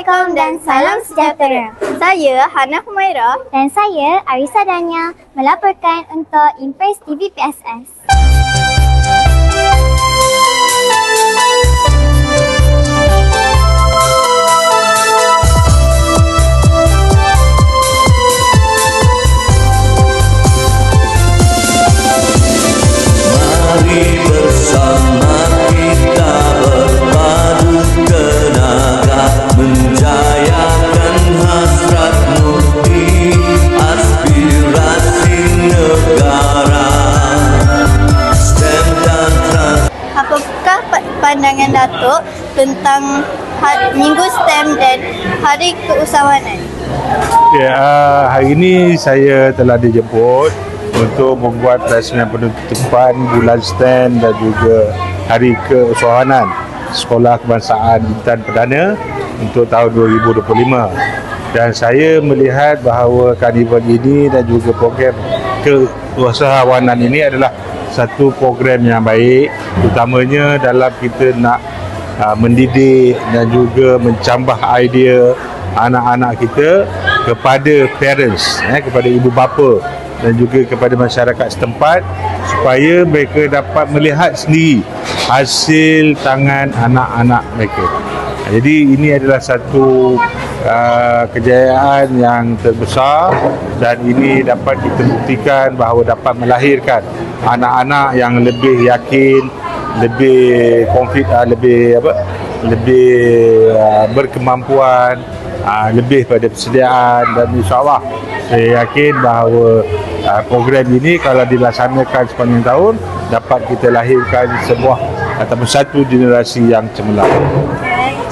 Assalamualaikum dan salam sejahtera. Saya Hana Humaira. Dan saya Arisa Dania melaporkan untuk Impress TV PSS. Pandangan Datuk tentang ha- Minggu STEM dan Hari Keusahawanan? Ya, uh, hari ini saya telah dijemput untuk membuat rasiman penutupan bulan STEM dan juga Hari Keusahawanan Sekolah Kebangsaan Intan Perdana untuk tahun 2025. Dan saya melihat bahawa karnival ini dan juga program keusahawanan ini adalah satu program yang baik utamanya dalam kita nak uh, mendidik dan juga mencambah idea anak-anak kita kepada parents eh, kepada ibu bapa dan juga kepada masyarakat setempat supaya mereka dapat melihat sendiri hasil tangan anak-anak mereka. Jadi ini adalah satu uh, kejayaan yang terbesar dan ini dapat kita buktikan bahawa dapat melahirkan anak-anak yang lebih yakin, lebih konfid, uh, lebih apa, lebih uh, berkemampuan, uh, lebih pada persediaan dan insyaAllah saya yakin bahawa uh, program ini kalau dilaksanakan sepanjang tahun dapat kita lahirkan sebuah ataupun satu generasi yang cemerlang.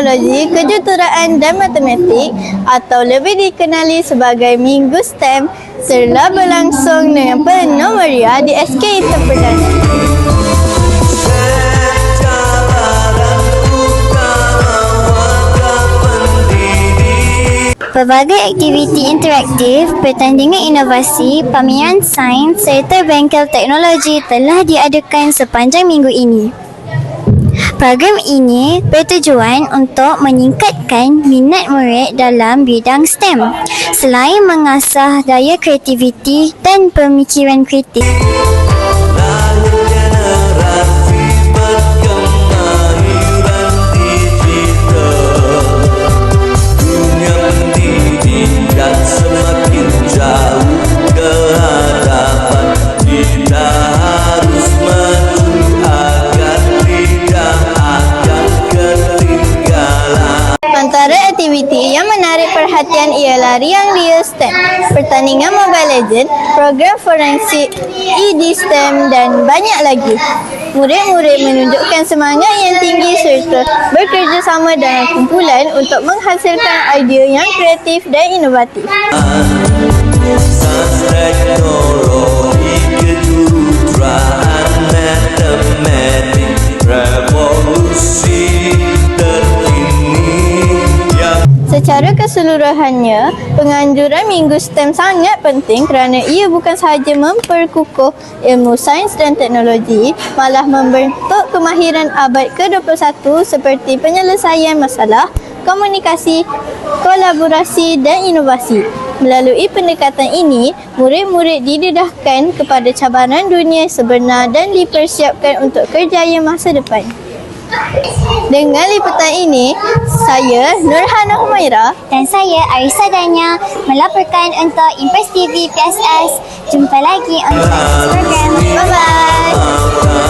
Teknologi, Kejuruteraan dan Matematik atau lebih dikenali sebagai Minggu STEM telah berlangsung dengan penuh meriah di SK Intan Perdana. Cabaran utama warga pendidik Pelbagai aktiviti interaktif, pertandingan inovasi, pameran sains serta bengkel teknologi telah diadakan sepanjang minggu ini. Program ini bertujuan untuk meningkatkan minat murid dalam bidang STEM selain mengasah daya kreativiti dan pemikiran kritis. Perhatian ialah Riang Ria STEM, pertandingan Mobile Legend, program forensik, ED STEM dan banyak lagi. Murid-murid menunjukkan semangat yang tinggi serta bekerjasama dalam kumpulan untuk menghasilkan idea yang kreatif dan inovatif. Keseluruhannya, penganjuran Minggu STEM sangat penting kerana ia bukan sahaja memperkukuh ilmu sains dan teknologi, malah membentuk kemahiran abad ke-21 seperti penyelesaian masalah, komunikasi, kolaborasi dan inovasi. Melalui pendekatan ini, murid-murid didedahkan kepada cabaran dunia sebenar dan dipersiapkan untuk kerjaya masa depan. Dengan liputan ini, saya Nurhana Humaira Dan saya Arisa Dania melaporkan untuk Impress TV PSS. Jumpa lagi untuk next program. Bye-bye.